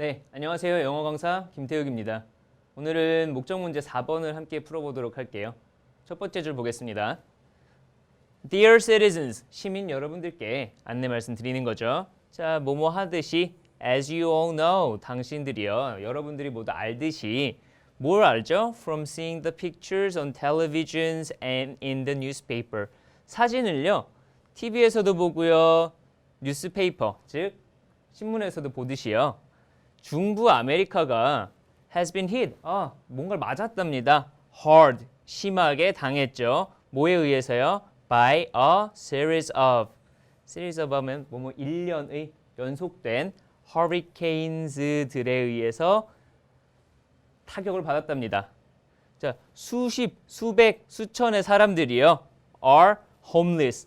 네, 안녕하세요. 영어 강사 김태욱입니다. 오늘은 목적 문제 4번을 함께 풀어보도록 할게요. 첫 번째 줄 보겠습니다. Dear citizens, 시민 여러분들께 안내 말씀드리는 거죠. 자, 뭐뭐 하듯이 as you all know, 당신들이요. 여러분들이 모두 알듯이 뭘 알죠? From seeing the pictures on televisions and in the newspaper. 사진을요. TV에서도 보고요. 뉴스페이퍼, 즉 신문에서도 보듯이요. 중부 아메리카가 has been hit. 아, 뭔가를 맞았답니다. hard. 심하게 당했죠. 뭐에 의해서요? by a series of. series of 하면 뭐뭐 일련의 연속된 hurricanes들에 의해서 타격을 받았답니다. 자, 수십, 수백, 수천의 사람들이요. are homeless.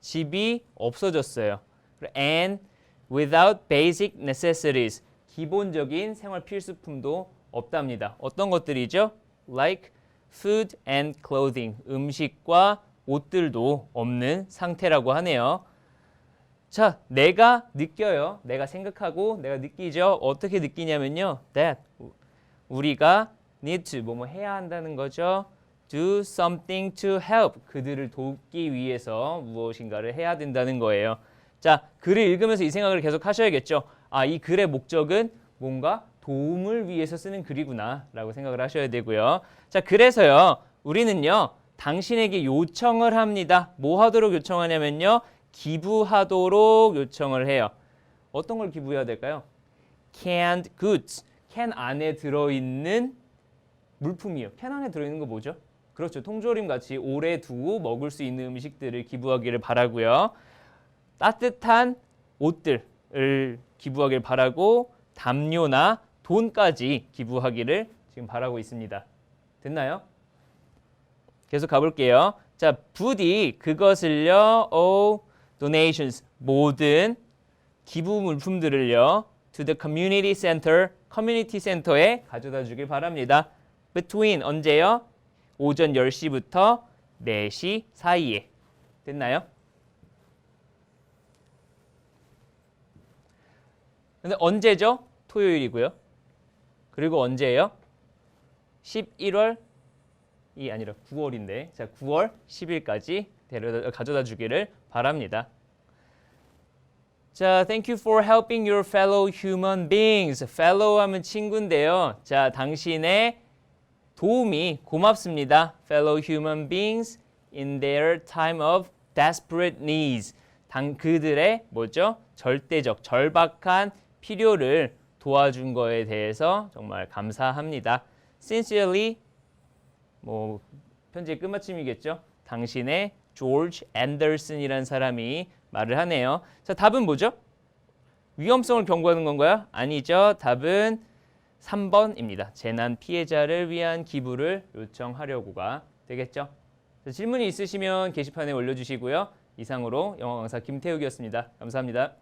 집이 없어졌어요. and without basic necessities. 기본적인 생활 필수품도 없답니다. 어떤 것들이죠? like food and clothing. 음식과 옷들도 없는 상태라고 하네요. 자, 내가 느껴요. 내가 생각하고 내가 느끼죠. 어떻게 느끼냐면요. that 우리가 need to 뭐뭐 해야 한다는 거죠. do something to help 그들을 돕기 위해서 무엇인가를 해야 된다는 거예요. 자, 글을 읽으면서 이 생각을 계속 하셔야겠죠. 아, 이 글의 목적은 뭔가 도움을 위해서 쓰는 글이구나라고 생각을 하셔야 되고요. 자, 그래서요. 우리는요. 당신에게 요청을 합니다. 뭐 하도록 요청하냐면요. 기부하도록 요청을 해요. 어떤 걸 기부해야 될까요? canned goods. 캔 안에 들어있는 물품이요. 캔 안에 들어있는 거 뭐죠? 그렇죠. 통조림 같이 오래 두고 먹을 수 있는 음식들을 기부하기를 바라고요. 따뜻한 옷들을 기부하길 바라고 담요나 돈까지 기부하기를 지금 바라고 있습니다. 됐나요? 계속 가볼게요. 자, 부디 그것을요, all donations 모든 기부 물품들을요, to the community center, 커뮤니티 센터에 가져다 주길 바랍니다. between 언제요? 오전 10시부터 4시 사이에. 됐나요? 근데 언제죠? 토요일이고요. 그리고 언제예요? 11월 이 아니라 9월인데 자 9월 10일까지 데려다 가져다 주기를 바랍니다. 자, thank you for helping your fellow human beings. fellow 하면 친구인데요. 자, 당신의 도움이 고맙습니다. fellow human beings in their time of desperate needs. 당 그들의 뭐죠? 절대적 절박한 필요를 도와준 거에 대해서 정말 감사합니다. Sincerely 뭐 편지의 끝마침이겠죠. 당신의 조지 앤더슨이라는 사람이 말을 하네요. 자, 답은 뭐죠? 위험성을 경고하는 건가요? 아니죠. 답은 3번입니다. 재난 피해자를 위한 기부를 요청하려고가 되겠죠. 자, 질문이 있으시면 게시판에 올려주시고요. 이상으로 영어 강사 김태욱이었습니다. 감사합니다.